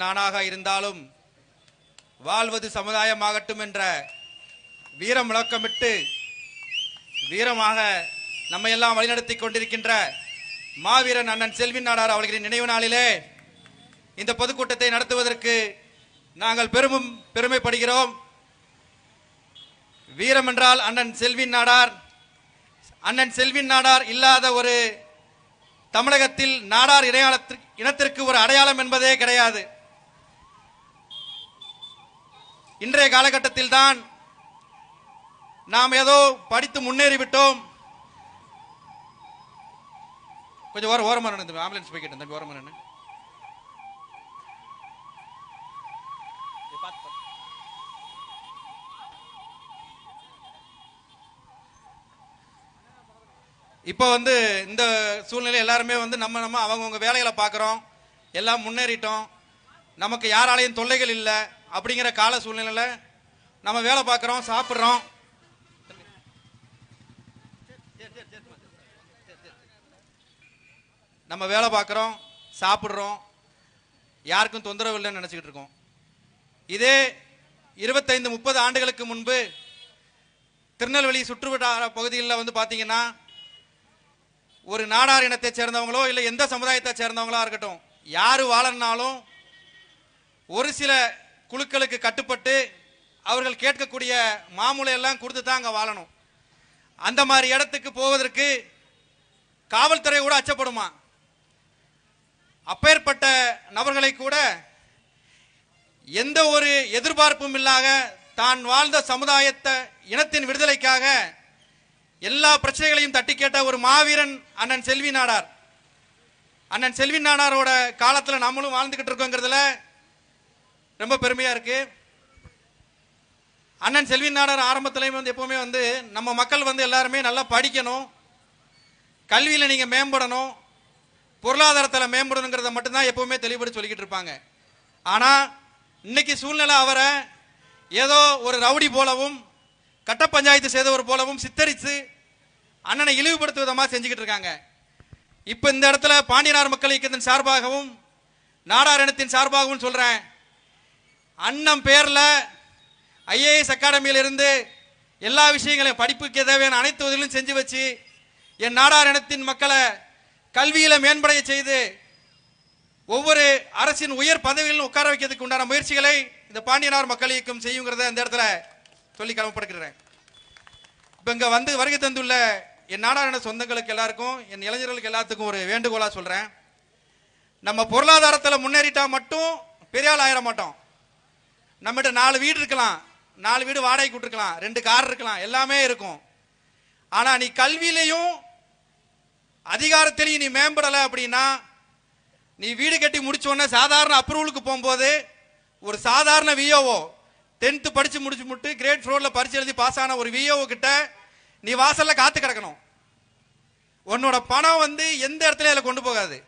நானாக இருந்தாலும் வாழ்வது சமுதாயமாகட்டும் என்ற வீரம் முழக்கமிட்டு வீரமாக நம்மையெல்லாம் வழிநடத்தி கொண்டிருக்கின்ற மாவீரன் அண்ணன் செல்வின் நாடார் அவர்களின் நினைவு நாளிலே இந்த பொதுக்கூட்டத்தை நடத்துவதற்கு நாங்கள் பெருமும் பெருமைப்படுகிறோம். வீரம் என்றால் அண்ணன் செல்வின் நாடார். அண்ணன் செல்வின் நாடார் இல்லாத ஒரு தமிழகத்தில் நாடார் இடையாளத்திற்கு இனத்திற்கு ஒரு அடையாளம் என்பதே கிடையாது. இன்றைய காலகட்டத்தில் தான் நாம் ஏதோ படித்து முன்னேறி விட்டோம் கொஞ்சம் ஓர ஓரமாக நடந்து ஆம்புலன்ஸ் போய்கிட்டு தம்பி ஓரமாக நின்று இப்போ வந்து இந்த சூழ்நிலை எல்லாருமே வந்து நம்ம நம்ம அவங்கவுங்க வேலைகளை பார்க்குறோம். எல்லாம் முன்னேறிட்டோம். நமக்கு யாராலையும் தொல்லைகள் இல்லை. அப்படிங்கிற கால சூழ்நிலையில் நம்ம வேலை பார்க்குறோம் சாப்பிட்றோம். நம்ம வேலை பார்க்குறோம் சாப்பிட்றோம். யாருக்கும் தொந்தரவு இல்லைன்னு நினச்சிக்கிட்டு இருக்கோம். இதே இருபத்தைந்து முப்பது ஆண்டுகளுக்கு முன்பு திருநெல்வேலி சுற்றுவட்டார பகுதிகளில் வந்து பார்த்தீங்கன்னா ஒரு நாடார் இனத்தை சேர்ந்தவங்களோ இல்லை எந்த சமுதாயத்தை சேர்ந்தவங்களோ இருக்கட்டும் யார் வாழனாலும் ஒரு சில குழுக்களுக்கு கட்டுப்பட்டு அவர்கள் கேட்கக்கூடிய மாமூலை எல்லாம் கொடுத்து தான் அங்கே வாழணும். அந்த மாதிரி இடத்துக்கு போவதற்கு காவல்துறை கூட அச்சப்படுமா? அப்பேற்பட்ட நபர்களை கூட எந்த ஒரு எதிர்பார்ப்பும் இல்லாத தான் வாழ்ந்த சமுதாயத்தை இனத்தின் விடுதலைக்காக எல்லா பிரச்சனைகளையும் தட்டி கேட்ட ஒரு மாவீரன் அண்ணன் செல்வி நாடார். அண்ணன் செல்வி நாடாரோட காலத்தில் நம்மளும் வாழ்ந்துக்கிட்டு இருக்கோங்கிறதுல ரொம்ப பெருமையா இருக்கு. அண்ணன் செல்வி நாடார் ஆரம்பத்திலையும் வந்து எப்பவுமே வந்து நம்ம மக்கள் வந்து எல்லாருமே நல்லா படிக்கணும். கல்வியில நீங்க மேம்படணும். பொருளாதாரத்தில் மேம்படணுங்கிறத மட்டும்தான் எப்பவுமே தெளிவுபடுத்தி சொல்லிக்கிட்டு இருப்பாங்க. ஆனா இன்னைக்கு சூழ்நிலை அவரை ஏதோ ஒரு ரவுடி போலவும் கட்ட பஞ்சாயத்து செய்தவர் போலவும் சித்தரித்து அண்ணனை இழிவுபடுத்து விதமாக செஞ்சுக்கிட்டு இருக்காங்க. இப்போ இந்த இடத்துல பாண்டியனார் மக்கள் இயக்கத்தின் சார்பாகவும் நாடார் இனத்தின் சார்பாகவும் சொல்கிறேன் அண்ணன் பேரில் ஐஏஎஸ் அகாடமியிலிருந்து எல்லா விஷயங்களையும் படிப்புக்கு தேவையான அனைத்து உதவிகளும் செஞ்சு வச்சு என் நாடார் இனத்தின் மக்களை கல்வியில் மேம்படைய செய்து ஒவ்வொரு அரசின் உயர் பதவிகளிலும் உட்கார வைக்கிறதுக்கு உண்டான முயற்சிகளை இந்த பாண்டியனார் மக்கள் இயக்கம் செய்யுங்கிறத அந்த இடத்துல சொல்லி கடமைப்படுகிறேன். இப்போ இங்கே வந்து வருகை தந்துள்ள என் நாடாரின சொந்தங்களுக்கு எல்லாருக்கும் என் இளைஞர்களுக்கு எல்லாத்துக்கும் ஒரு வேண்டுகோளாக சொல்கிறேன் நம்ம பொருளாதாரத்தில் முன்னேறிட்டால் மட்டும் பெரியால் ஆயிட மாட்டோம். நம்மகிட்ட நாலு வீடு இருக்கலாம். நாலு வீடு வாடகைக்கு விட்டுருக்கலாம். ரெண்டு கார் இருக்கலாம். எல்லாமே இருக்கும். ஆனால் நீ கல்வியிலையும் அதிகாரத்திலையும் நீ மேம்படலை அப்படின்னா நீ வீடு கட்டி முடிச்சோடனே சாதாரண அப்ரூவலுக்கு போகும்போது ஒரு சாதாரண விஓஓ டென்த்து படித்து முடிச்சு முட்டு கிரேட் ஃபோரில் பரிச்சு எழுதி பாஸ் ஆன ஒரு விஓஓ கிட்ட நீ வாசலில் காத்து கிடக்கணும். உன்னோட பணம் வந்து எந்த இடத்துல அதில் கொண்டு போகாது.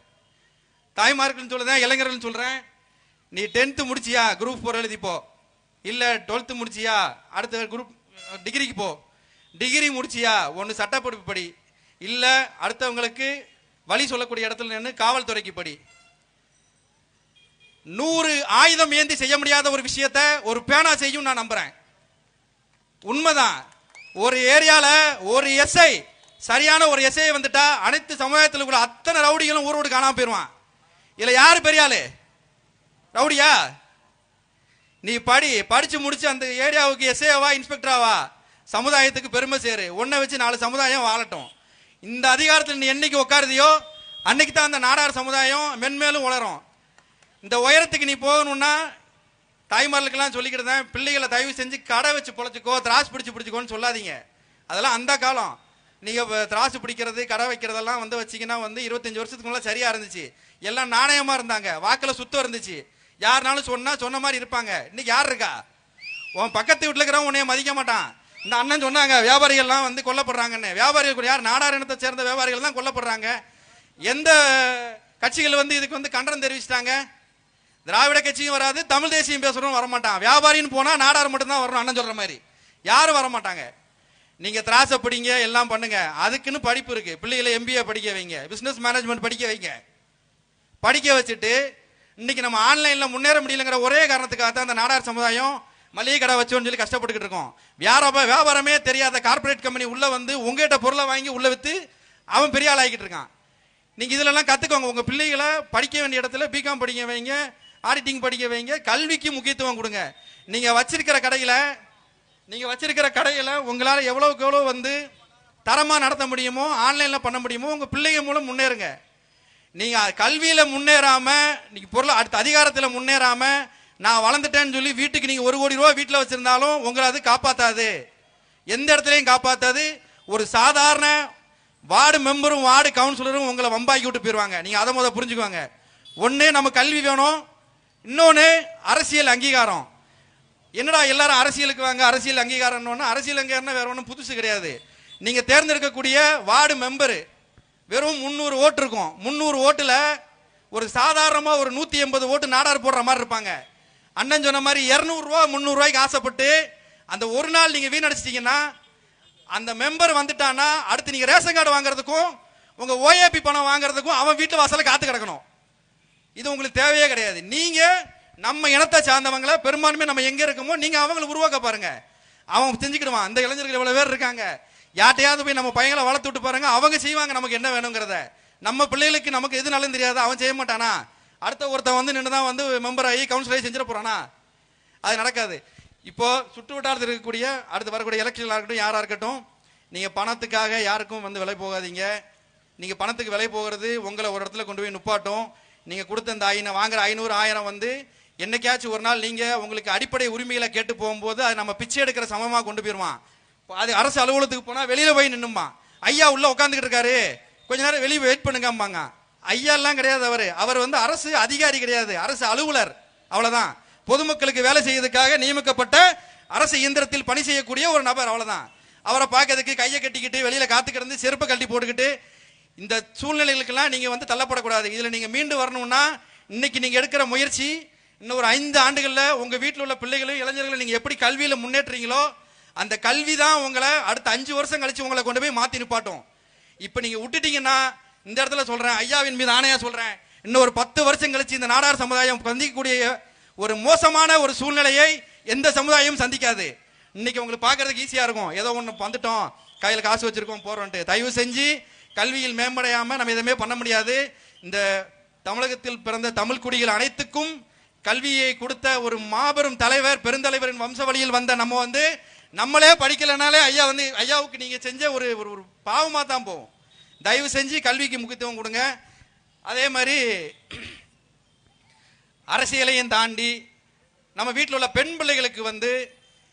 தாய்மார்கள்னு சொல்லுறேன் இளைஞர்கள்னு சொல்றேன் நீ டென்த்து முடிச்சியா? குரூப் ஃபோர் எழுதிப்போ இல்லை டுவெல்த்து முடிச்சியா? அடுத்த குரூப் டிகிரிக்கு போ. டிகிரி முடிச்சியா? ஒன்று சட்டப்படிப்பு படி. இல்லை அடுத்தவங்களுக்கு வழி சொல்லக்கூடிய இடத்துல நின்று காவல்துறைக்கு படி. நூறு ஆயுதம் ஏந்தி செய்ய முடியாத ஒரு விஷயத்த ஒரு பேனா செய்யும் நான் நம்புறேன். உண்மைதான். ஒரு ஏரியால ஒரு எஸ்ஐ சரியான ஒரு எஸ்ஐ வந்துட்டா அனைத்து சமுதாயத்தில் உள்ள அத்தனை ரவுடிகளும் ஊரோடு காணாம போயிருவான். இதுல யாரு பெரியாளு? ரவுடியா நீ படி படிச்சு முடிச்சு அந்த ஏரியாவுக்கு எஸ்ஏவா இன்ஸ்பெக்டராவா சமுதாயத்துக்கு பெருமை சேரு. உன்னை வச்சு நாலு சமுதாயம் வாழட்டும். இந்த அதிகாரத்தில் நீ என்னைக்கு உட்காருதியோ அன்னைக்கு தான் அந்த நாடார் சமுதாயம் மென்மேலும் வளரும் இந்த உயரத்துக்கு நீ போகணும்னா தாய்மார்களுக்கெல்லாம் சொல்லிக்கிட்டு தான் பிள்ளைகளை தயவு செஞ்சு கடை வச்சு பொழைச்சிக்கோ திராசு பிடிச்சி பிடிச்சிக்கோன்னு சொல்லாதீங்க. அதெல்லாம் அந்த காலம். நீங்கள் திராசு பிடிக்கிறது கடை வைக்கிறதெல்லாம் வந்து வச்சிங்கன்னா வந்து இருபத்தஞ்சி வருஷத்துக்கு முன்னாடி இருந்துச்சு. எல்லாம் நாணயமாக இருந்தாங்க. வாக்கில் சுத்தம் இருந்துச்சு. யாருனாலும் சொன்னா சொன்ன மாதிரி இருப்பாங்க. இன்னைக்கு யார் இருக்கா? உன் பக்கத்து வீட்டில் இருக்கிறவன் உன்னைய மதிக்க மாட்டான். இந்த அண்ணன் சொன்னாங்க வியாபாரிகள்லாம் வந்து கொல்லப்படுறாங்கன்னு. வியாபாரிகள் கூட யார்? நாடார் இனத்தை சேர்ந்த வியாபாரிகள் தான் கொல்லப்படுறாங்க. எந்த கட்சிகள் வந்து இதுக்கு வந்து கண்டனம் தெரிவிச்சிட்டாங்க? திராவிட கட்சியும் வராது தமிழ் தேசியம் பேசுறவங்க வரமாட்டான். வியாபாரின்னு போனால் நாடார் மட்டும்தான் வரணும் அண்ணன் சொல்கிற மாதிரி. யாரும் வரமாட்டாங்க. நீங்கள் திராசை படிங்க எல்லாம் பண்ணுங்க. அதுக்குன்னு படிப்பு இருக்குது பிள்ளைகளை எம்பிஏ படிக்க வைங்க. பிஸ்னஸ் மேனேஜ்மெண்ட் படிக்க வைங்க. படிக்க வச்சுட்டு இன்னைக்கு நம்ம ஆன்லைன்ல முன்னேற முடியலங்கிற ஒரே காரணத்துக்காக தான் அந்த நாடார் சமுதாயம் மளிகை கடை வச்சோன்னு சொல்லி கஷ்டப்பட்டுக்கிட்டு இருக்கோம். வியாபார வியாபாரமே தெரியாத கார்ப்பரேட் கம்பெனி உள்ள வந்து உங்ககிட்ட பொருளை வாங்கி உள்ள வித்து அவன் பெரிய ஆள் ஆகிக்கிட்டு இருக்கான். நீங்க இதுல கற்றுக்கோங்க கத்துக்கோங்க. உங்க பிள்ளைகளை படிக்க வேண்டிய இடத்துல பிகாம் படிக்க வைங்க ஆடிட்டிங் படிக்க வைங்க கல்விக்கு முக்கியத்துவம் கொடுங்க. நீங்க வச்சிருக்கிற கடையில நீங்க வச்சிருக்கிற கடையில உங்களால எவ்வளவுக்கு எவ்வளவு வந்து தரமா நடத்த முடியுமோ ஆன்லைன்ல பண்ண முடியுமோ உங்க பிள்ளைங்க மூலம் முன்னேறுங்க. நீங்க கல்வியில முன்னேறாம நீங்க பொருள் அடுத்த அதிகாரத்துல முன்னேறாம நான் வளர்ந்துட்டேன்னு சொல்லி வீட்டுக்கு நீங்க ஒரு கோடி ரூபா வீட்டுல வச்சிருந்தாலும் உங்களை அது காப்பாத்தாது. எந்த இடத்துலையும் காப்பாத்தாது. ஒரு சாதாரண வார்டு மெம்பரும் வார்டு கவுன்சிலரும் உங்களை வம்பாக்கி விட்டு போயிருவாங்க. நீங்க அதை முத புரிஞ்சுக்குவாங்க ஒன்று நம்ம கல்வி வேணும். இன்னொன்று அரசியல் அங்கீகாரம். என்னடா எல்லாரும் அரசியலுக்கு வாங்க அரசியல் அங்கீகாரம்னு அரசியல் அங்கீகாரம் வேற ஒன்றும் புதுசு கிடையாது. நீங்க தேர்ந்தெடுக்கக்கூடிய வார்டு மெம்பரு வெறும் முந்நூறு ஓட்டு இருக்கும். முந்நூறு ஓட்டில் ஒரு சாதாரணமாக ஒரு நூற்றி எண்பது ஓட்டு நாடார் போடுற மாதிரி இருப்பாங்க. அண்ணன் சொன்ன மாதிரி இரநூறுவா முந்நூறுரூவாய்க்கு ஆசைப்பட்டு அந்த ஒரு நாள் நீங்கள் வீணடிச்சிட்டீங்கன்னா அந்த மெம்பர் வந்துட்டான்னா அடுத்து நீங்கள் ரேஷன் கார்டு வாங்குறதுக்கும் உங்கள் ஓஏபி பணம் வாங்குறதுக்கும் அவன் வீட்டு வாசலில் காத்து கிடக்கணும். இது உங்களுக்கு தேவையே கிடையாது. நீங்கள் நம்ம இனத்தை சார்ந்தவங்கள பெரும்பான்மை நம்ம எங்கே இருக்கோமோ நீங்கள் அவங்களை உருவாக்க பாருங்கள் அவன் செஞ்சுக்கிடுவான். அந்த இளைஞர்கள் இவ்வளோ பேர் இருக்காங்க. யார்ட்டையாவது போய் நம்ம பையங்களை வளர்த்து விட்டு பாருங்க அவங்க செய்வாங்க நமக்கு என்ன வேணுங்கிறத. நம்ம பிள்ளைகளுக்கு நமக்கு எது நல்லது தெரியாது அவன் செய்ய மாட்டானா? அடுத்த ஒருத்தன் வந்து நின்று தான் வந்து மெம்பர் ஆகி கவுன்சிலர் செஞ்சிட போறானா? அது நடக்காது. இப்போ சுற்று வட்டாரத்தில் இருக்கக்கூடிய அடுத்து வரக்கூடிய எலெக்ஷனாக இருக்கட்டும் யாரா இருக்கட்டும் நீங்க பணத்துக்காக யாருக்கும் வந்து விலை போகாதீங்க. நீங்க பணத்துக்கு விலை போகிறது உங்களை ஒரு இடத்துல கொண்டு போய் நிப்பாட்டும். நீங்க கொடுத்த இந்த ஐநூறு வாங்குற ஐநூறு ஆயிரம் வந்து என்னைக்காச்சும் ஒரு நாள் நீங்க உங்களுக்கு அடிப்படை உரிமைகளை கேட்டு போகும்போது அது நம்ம பிச்சை எடுக்கிற சமமாக கொண்டு போயிடுவான் அது அரசு அலுவலகத்துக்கு போனா வெளியில போய் நின்னுமா ஐயா உள்ள உட்காந்துக்கிட்டு இருக்காரு. கொஞ்ச நேரம் வெளியே வெயிட் பண்ணுங்கம்பாங்க ஐயா எல்லாம் கிடையாது அவரு. அவர் வந்து அரசு அதிகாரி கிடையாது. அரசு அலுவலர். அவ்வளவுதான். பொதுமக்களுக்கு வேலை செய்யறதுக்காக நியமிக்கப்பட்ட அரசு இயந்திரத்தில் பணி செய்யக்கூடிய ஒரு நபர் அவ்வளவுதான். அவரை பார்க்கறதுக்கு கையை கட்டிக்கிட்டு வெளியில காத்து கிடந்து செருப்பை கட்டி போட்டுக்கிட்டு இந்த சூழ்நிலைகளுக்கெல்லாம் நீங்க வந்து தள்ளப்படக்கூடாது. இதுல நீங்க மீண்டு வரணும்னா இன்னைக்கு நீங்க எடுக்கிற முயற்சி இன்னும் ஒரு ஐந்து ஆண்டுகளில் உங்க வீட்டில் உள்ள பிள்ளைகளும் இளைஞர்களும் நீங்க எப்படி கல்வியில முன்னேற்றீங்களோ அந்த கல்வி தான் உங்களை அடுத்த அஞ்சு வருஷம் கழிச்சு உங்களை கொண்டு போய் மாத்தி நிப்பாட்டும். இப்ப நீங்க விட்டுட்டீங்கன்னா இந்த இடத்துல சொல்றேன் ஐயாவின் மீது ஆணையா சொல்றேன். இன்னும் ஒரு பத்து வருஷம் கழிச்சு இந்த நாடார் சமுதாயம் சந்திக்கக்கூடிய ஒரு மோசமான ஒரு சூழ்நிலையை எந்த சமுதாயமும் சந்திக்காது. இன்னைக்கு உங்களுக்கு பார்க்கறதுக்கு ஈஸியா இருக்கும். ஏதோ ஒன்று வந்துட்டோம் கையில் காசு வச்சிருக்கோம் போறோம்ட்டு தயவு செஞ்சு கல்வியில் மேம்படையாம நம்ம எதுவுமே பண்ண முடியாது. இந்த தமிழகத்தில் பிறந்த தமிழ் குடிகள் அனைத்துக்கும் கல்வியை கொடுத்த ஒரு மாபெரும் தலைவர் பெருந்தலைவரின் வம்சவழியில் வந்த நம்ம வந்து நம்மளே படிக்கலைனாலே ஐயா வந்து ஐயாவுக்கு நீங்கள் செஞ்ச ஒரு ஒரு ஒரு பாவமாக தான் போகும். தயவு செஞ்சு கல்விக்கு முக்கியத்துவம் கொடுங்க. அதே மாதிரி அரசியலையும் தாண்டி நம்ம வீட்டில் உள்ள பெண் பிள்ளைகளுக்கு வந்து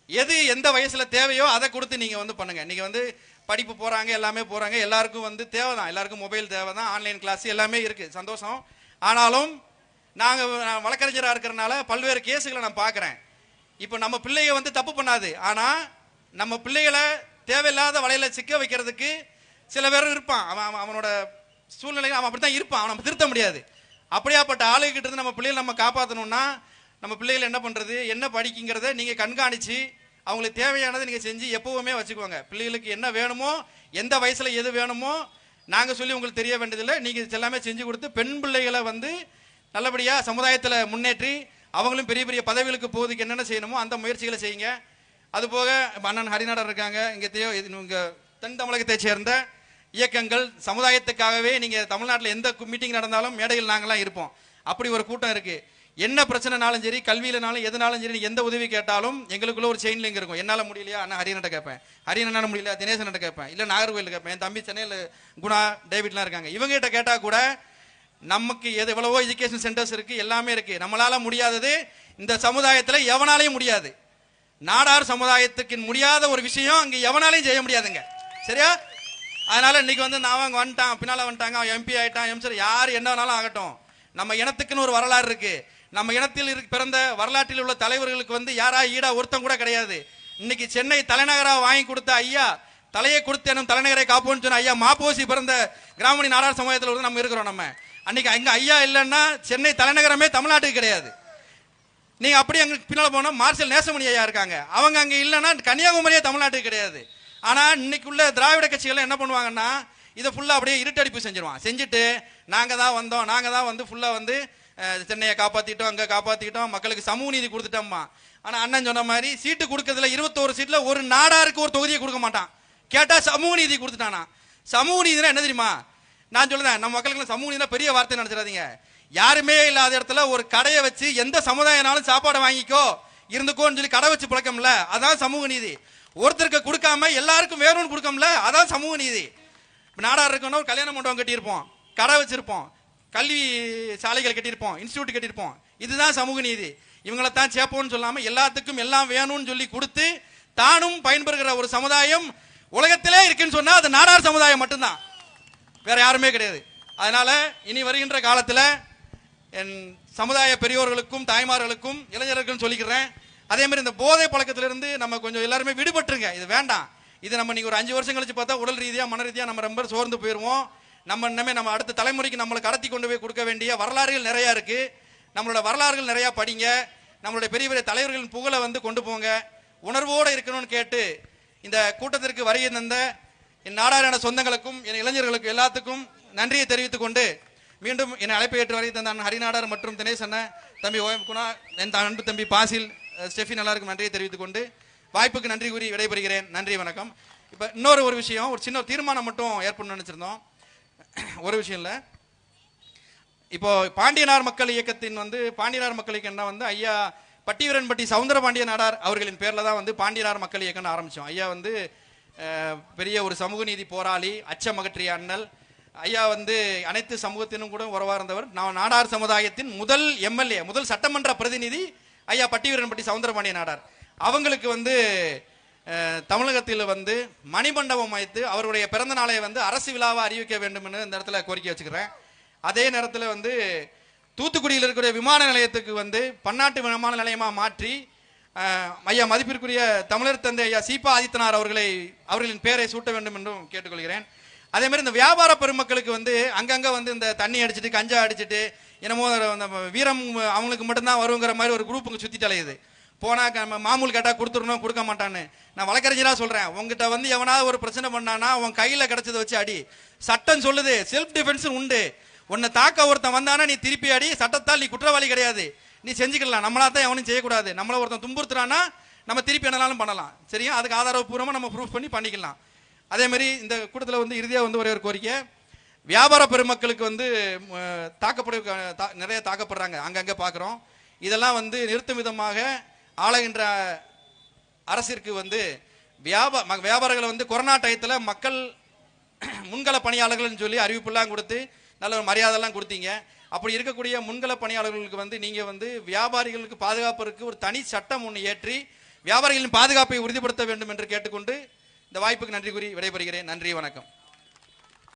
எது எந்த வயசில் தேவையோ அதை கொடுத்து நீங்கள் வந்து பண்ணுங்கள் நீங்கள் வந்து படிப்பு போகிறாங்க எல்லாமே போகிறாங்க எல்லாருக்கும் வந்து தேவை தான் எல்லாருக்கும் மொபைல் தேவை தான் ஆன்லைன் கிளாஸ் எல்லாமே இருக்குது சந்தோஷம். ஆனாலும் நாங்கள் வழக்கறிஞராக இருக்கிறனால பல்வேறு கேஸுகளை நான் பார்க்குறேன். இப்போ நம்ம பிள்ளைய வந்து தப்பு பண்ணாது. ஆனா நம்ம பிள்ளைகளை தேவையில்லாத வலையில சிக்க வைக்கிறதுக்கு சில பேர் இருப்பான். அவன் அவன் அவனோட சூழ்நிலை அவன் அப்படித்தான் இருப்பான். அவன் நம்ம திருத்த முடியாது. அப்படியாப்பட்ட ஆளுகிட்ட இருந்து நம்ம பிள்ளைகளை நம்ம காப்பாற்றணும்னா நம்ம பிள்ளைகள் என்ன பண்றது? என்ன படிக்குங்கிறத நீங்க கண்காணிச்சு அவங்களுக்கு தேவையானதை நீங்க செஞ்சு எப்பவுமே வச்சுக்கோங்க. பிள்ளைகளுக்கு என்ன வேணுமோ எந்த வயசுல எது வேணுமோ நாங்க சொல்லி உங்களுக்கு தெரிய வேண்டியதில்லை. நீங்க எல்லாமே செஞ்சு கொடுத்து பெண் பிள்ளைகளை வந்து நல்லபடியா சமுதாயத்துல முன்னேற்றி அவங்களும் பெரிய பெரிய பதவிகளுக்கு போவதுக்கு என்னென்ன செய்யணுமோ அந்த முயற்சிகளை செய்யுங்க. அது போக அண்ணன் ஹரிநாடர் இருக்காங்க. இங்கேயோ தேவ இது தென் தமிழகத்தை சேர்ந்த இயக்கங்கள் சமுதாயத்துக்காகவே நீங்கள் தமிழ்நாட்டில் எந்த மீட்டிங் நடந்தாலும் மேடையில் நாங்களாம் இருப்போம். அப்படி ஒரு கூட்டம் இருக்குது என்ன பிரச்சனைனாலும் சரி கல்வியிலனாலும் எதுனாலும் சரி எந்த உதவி கேட்டாலும் எங்களுக்குள்ள ஒரு செயின் லிங்க் இருக்கும். என்னால் முடியலையா? அண்ணா ஹரியன்ட்ட கேட்பேன். ஹரியனால முடியல தினேசன்ட்ட கேட்பேன். இல்லை நாகர்கோவில் கேட்பேன். என் தம்பி சென்னையில் குணா டேவிட்லாம் இருக்காங்க. இவங்க கேட்டால் கூட நமக்கு எது எவ்வளவோ எஜுகேஷன் சென்டர்ஸ் இருக்கு எல்லாமே இருக்கு. நம்மளால முடியாதது இந்த சமுதாயத்தில் எவனாலையும் முடியாது. நாடார் சமுதாயத்துக்கு முடியாத ஒரு விஷயம் இங்கே எவனாலையும் செய்ய முடியாதுங்க. சரியா? அதனால இன்னைக்கு வந்து நான் அவங்க வந்துட்டான் பின்னால வந்துட்டாங்க அவன் எம்பி ஆயிட்டான் எம்சர் யார் என்ன வேணாலும் ஆகட்டும். நம்ம இனத்துக்குன்னு ஒரு வரலாறு இருக்கு. நம்ம இனத்தில் இருக்கு- பிறந்த வரலாற்றில் உள்ள தலைவர்களுக்கு வந்து யாரா ஈடா ஒருத்தம் கூட கிடையாது. இன்னைக்கு சென்னை தலைநகரா வாங்கி கொடுத்த ஐயா தலையை கொடுத்து எனும் தலைநகரை காப்போம்னு சொன்ன ஐயா மாப்போசி பிறந்த கிராமணி நாடார் சமுதாயத்தில் வந்து நம்ம இருக்கிறோம் நம்ம. அன்னைக்கு அங்க ஐயா இல்லைன்னா சென்னை தலைநகரமே தமிழ்நாட்டுக்கு கிடையாது. நீங்க அப்படி அங்க பின்னால போனா மார்ஷல் நேசமணி ஐயா இருக்காங்க. அவங்க அங்க இல்லைன்னா கன்னியாகுமரியே தமிழ்நாட்டுக்கு கிடையாது. ஆனா இன்னைக்கு உள்ள திராவிட கட்சிகள் என்ன பண்ணுவாங்கன்னா இதை ஃபுல்லா அப்படியே இருட்டடிப்பு செஞ்சிருவான் செஞ்சுட்டு நாங்க தான் வந்தோம். நாங்க தான் வந்து ஃபுல்லா வந்து சென்னையை காப்பாத்திட்டோம் அங்க காப்பாத்திட்டோம். மக்களுக்கு சமூக நீதி கொடுத்துட்டோம்மா. ஆனா அண்ணன் சொன்ன மாதிரி சீட்டு கொடுக்கறதுல இருபத்தோரு சீட்ல ஒரு நாடாருக்கு ஒரு தொகுதியை கொடுக்க மாட்டான். கேட்டா சமூக நீதி கொடுத்துட்டானா. சமூக நீதினா என்ன தெரியுமா? நான் சொல்லுறேன் நம்ம மக்களுக்கு சமூக நீதினா பெரிய வார்த்தை நினைச்சிடாதீங்க. யாருமே இல்லாத இடத்துல ஒரு கடையை வச்சு எந்த சமுதாயனாலும் சாப்பாடு வாங்கிக்கோ இருந்துக்கோன்னு சொல்லி கடை வச்சு பழக்கம்ல அதான் சமூக நீதி. ஒருத்தருக்கு கொடுக்காம எல்லாருக்கும் வேணும்னு கொடுக்கம்ல அதான் சமூக நீதி. இப்ப நாடார் இருக்கணும் ஒரு கல்யாண மண்டபம் கட்டியிருப்போம் கடை வச்சிருப்போம் கல்வி சாலைகள் கட்டியிருப்போம் இன்ஸ்டியூட் கட்டியிருப்போம். இதுதான் சமூக நீதி. இவங்களை தான் சேப்போம்னு சொல்லாமல் எல்லாத்துக்கும் எல்லாம் வேணும்னு சொல்லி கொடுத்து தானும் பயன்பெறுகிற ஒரு சமுதாயம் உலகத்திலே இருக்குன்னு சொன்னால் அது நாடார் சமுதாயம் மட்டும்தான். வேற யாருமே கிடையாது. அதனால இனி வருகின்ற காலத்தில் என் சமுதாய பெரியோர்களுக்கும் தாய்மார்களுக்கும் இளைஞர்களுக்கும் சொல்லிக்கிறேன். அதே மாதிரி இந்த போதை பழக்கத்திலிருந்து நம்ம கொஞ்சம் எல்லாருமே விடுபட்டுருங்க. இது வேண்டாம். இது நம்ம நீங்கள் ஒரு அஞ்சு வருஷம் கழிச்சு பார்த்தா உடல் ரீதியாக மன ரீதியாக நம்ம ரொம்ப சோர்ந்து போயிடுவோம் நம்ம இன்னமே நம்ம அடுத்த தலைமுறைக்கு நம்மளை கடத்தி கொண்டு போய் கொடுக்க வேண்டிய வரலாறுகள் நிறையா இருக்குது நம்மளோட வரலாறுகள் நிறையா படிங்க. நம்மளுடைய பெரிய பெரிய தலைவர்களின் புகழை வந்து கொண்டு போங்க. உணர்வோடு இருக்கணும்னு கேட்டு இந்த கூட்டத்திற்கு வருகை தந்த என் நாடாரான சொந்தங்களுக்கும் என் இளைஞர்களுக்கும் எல்லாத்துக்கும் நன்றியை தெரிவித்துக் கொண்டு மீண்டும் என் அழைப்பை ஏற்று வரை தந்தான் ஹரிநாடார் மற்றும் தினேஷ் தம்பி ஓஎம் குணா என் அன்பு தம்பி பாசில் ஸ்டெஃபி நல்லாருக்கும் நன்றியை தெரிவித்துக் கொண்டு வாய்ப்புக்கு நன்றி கூறி விடைபெறுகிறேன். நன்றி வணக்கம். இப்போ இன்னொரு ஒரு விஷயம் ஒரு சின்ன தீர்மானம் மட்டும் ஏற்படணும்னு நினச்சிருந்தோம். ஒரு விஷயம் இல்லை. இப்போ பாண்டியனார் மக்கள் இயக்கத்தின் வந்து பாண்டியனார் மக்கள் இயக்கம்னா வந்து ஐயா பட்டிவீரன்பட்டி சவுந்தர பாண்டிய நாடார் அவர்களின் பேரில் தான் வந்து பாண்டியனார் மக்கள் இயக்கம்னு ஆரம்பித்தோம் ஐயா வந்து பெரிய ஒரு சமூக நீதி போராளி அச்சமகற்றிய அண்ணல். ஐயா வந்து அனைத்து சமூகத்தினும் கூட உறவா இருந்தவர். நான் நாடார் சமுதாயத்தின் முதல் எம்எல்ஏ முதல் சட்டமன்ற பிரதிநிதி ஐயா பட்டிவீரன்பட்டி சவுந்தரபாண்டிய நாடார். அவங்களுக்கு வந்து தமிழகத்தில் வந்து மணிமண்டபம் வைத்து அவருடைய பிறந்த நாளை வந்து அரசு விழாவை அறிவிக்க வேண்டும் என்று இந்த இடத்துல கோரிக்கை வச்சுக்கிறேன். அதே நேரத்தில் வந்து தூத்துக்குடியில் இருக்கக்கூடிய விமான நிலையத்துக்கு வந்து பன்னாட்டு விமான நிலையமாக மாற்றி ஐயா மதிப்பிற்குரிய தமிழர் தந்தை ஐயா சீபா ஆதித்தனார் அவர்களை அவர்களின் பெயரை சூட்ட வேண்டும் என்றும் கேட்டுக்கொள்கிறேன். அதே மாதிரி இந்த வியாபார பெருமக்களுக்கு வந்து அங்கங்கே வந்து இந்த தண்ணி அடிச்சுட்டு கஞ்சா அடிச்சிட்டு என்னமோ அந்த வீரம் அவங்களுக்கு மட்டும்தான் வருங்கிற மாதிரி ஒரு குரூப்புங்க சுற்றி தலையுது போனால் நம்ம மாமூல் கேட்டால் கொடுத்துடணும் கொடுக்க மாட்டான்னு. நான் வழக்கறிஞராக சொல்கிறேன் உங்ககிட்ட வந்து எவனாவது ஒரு பிரச்சனை பண்ணானா உன் கையில் கிடச்சதை வச்சு அடி. சட்டம் சொல்லுது செல்ஃப் டிஃபென்ஸ் உண்டு. உன்னை தாக்க ஒருத்தன் வந்தானா நீ திருப்பி அடி. சட்டத்தால் நீ குற்றவாளி கிடையாது. நீ செஞ்சுக்கலாம். நம்மளா தான் எவனும் செய்யக்கூடாது. நம்மளை ஒருத்தன் துன்புறுத்துறான்னா நம்ம திருப்பி என்னனாலும் பண்ணலாம். சரியா? அதுக்கு ஆதாரப்பூர்வமாக நம்ம ப்ரூஃப் பண்ணி பண்ணிக்கலாம். அதே மாதிரி இந்த கூட்டத்தில் வந்து இறுதியாக வந்து ஒரே ஒரு கோரிக்கை. வியாபார பெருமக்களுக்கு வந்து தாக்கப்படு தா- நிறைய தாக்கப்படுறாங்க. அங்கங்கே பார்க்குறோம் இதெல்லாம் வந்து நிறுத்தும் விதமாக ஆளுகின்ற அரசிற்கு வந்து வியாபார ம- வியாபாரிகளை வந்து கொரோனா டயத்தில் மக்கள் முன்கள பணியாளர்கள்னு சொல்லி அறிவிப்புலாம் கொடுத்து நல்ல ஒரு மரியாதைலாம் கொடுத்தீங்க. அப்படி இருக்கக்கூடிய முன்கள பணியாளர்களுக்கு வந்து நீங்க வந்து வியாபாரிகளுக்கு பாதுகாப்பிற்கு ஒரு தனி சட்டம் ஒன்று ஏற்றி வியாபாரிகளின் பாதுகாப்பை உறுதிப்படுத்த வேண்டும் என்று கேட்டுக்கொண்டு இந்த வாய்ப்புக்கு நன்றி கூறி விடைபெறுகிறேன். நன்றி வணக்கம்.